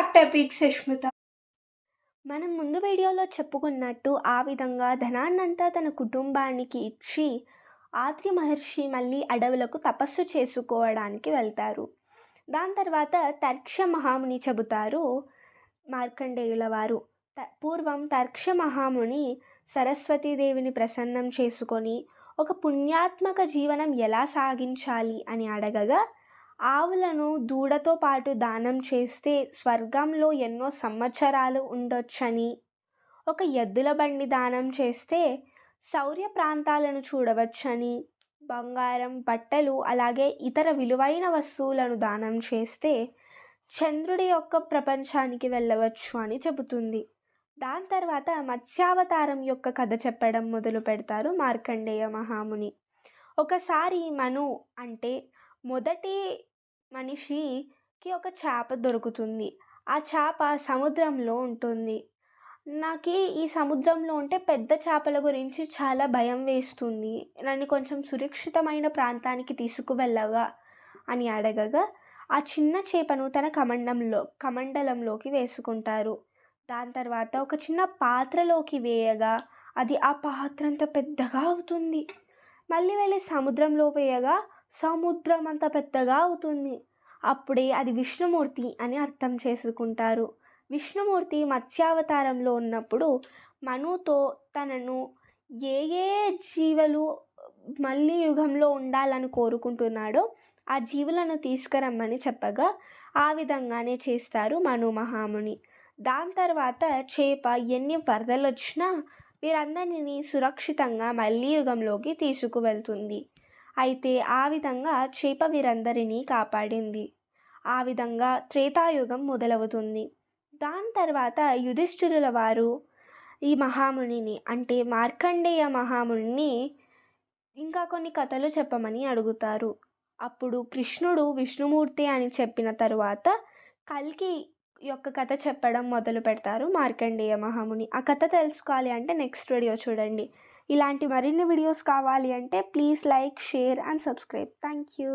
Back topic Sushmita మనం ముందు వీడియోలో చెప్పుకున్నట్టు ఆ విధంగా ధనాన్నంతా తన కుటుంబానికి ఇచ్చి ఆత్రి మహర్షి మళ్ళీ అడవులకు తపస్సు చేసుకోవడానికి వెళ్తారు. దాని తర్వాత తర్క్ష మహాముని చెబుతారు మార్కండేయుల వారు. త- పూర్వం తర్క్ష మహాముని సరస్వతీదేవిని ప్రసన్నం చేసుకొని ఒక పుణ్యాత్మక జీవనం ఎలా సాగించాలి అని అడగగా ఆవులను దూడతో పాటు దానం చేస్తే స్వర్గంలో ఎన్నో సంవత్సరాలు ఉండొచ్చని. ఒక ఎద్దుల బండి దానం చేస్తే శౌర్య ప్రాంతాలను చూడవచ్చని. బంగారం బట్టలు అలాగే ఇతర విలువైన వస్తువులను దానం చేస్తే చంద్రుడి యొక్క ప్రపంచానికి వెళ్ళవచ్చు అని చెబుతుంది. దాని తర్వాత మత్స్యావతారం యొక్క కథ చెప్పడం మొదలు పెడతారు మార్కండేయ మహాముని. ఒకసారి మను అంటే మొదటి మనిషికి ఒక చేప దొరుకుతుంది. ఆ చేప సముద్రంలో ఉంటుంది. నాకు ఈ సముద్రంలో ఉంటే పెద్ద చేపల గురించి చాలా భయం వేస్తుంది. నన్ను కొంచెం సురక్షితమైన ప్రాంతానికి తీసుకువెళ్ళగా అని అడగగా ఆ చిన్న చేపను తన కమండంలో కమండలంలోకి వేసుకుంటారు. దాని తర్వాత ఒక చిన్న పాత్రలోకి వేయగా అది ఆ పాత్ర అంత పెద్దగా అవుతుంది. మళ్ళీ వెళ్ళి సముద్రంలో వేయగా సముద్రం అంత పెద్దగా అవుతుంది. అప్పుడే అది విష్ణుమూర్తి అని అర్థం చేసుకుంటారు. విష్ణుమూర్తి మత్స్యావతారంలో ఉన్నప్పుడు మనుతో తనను ఏ ఏ జీవులు మళ్ళీ యుగంలో ఉండాలని కోరుకుంటున్నాడో ఆ జీవులను తీసుకురమ్మని చెప్పగా ఆ విధంగానే చేస్తారు మను మహాముని. దాని తర్వాత చేప ఎన్ని వరదలు వచ్చినా వీరందరినీ సురక్షితంగా మళ్ళీ యుగంలోకి తీసుకువెళ్తుంది. అయితే ఆ విధంగా చేప వీరందరినీ కాపాడింది. ఆ విధంగా త్రేతాయుగం మొదలవుతుంది. దాని తర్వాత యుధిష్ఠిరుల వారు ఈ మహామునిని అంటే మార్కండేయ మహామునిని ఇంకా కొన్ని కథలు చెప్పమని అడుగుతారు. అప్పుడు కృష్ణుడు విష్ణుమూర్తి అని చెప్పిన తరువాత కల్కి యొక్క కథ చెప్పడం మొదలు పెడతారు మార్కండేయ మహాముని. ఆ కథ తెలుసుకోవాలి అంటే నెక్స్ట్ వీడియో చూడండి. ఇలాంటి మరిన్ని వీడియోస్ కావాలి అంటే please like share and subscribe thank you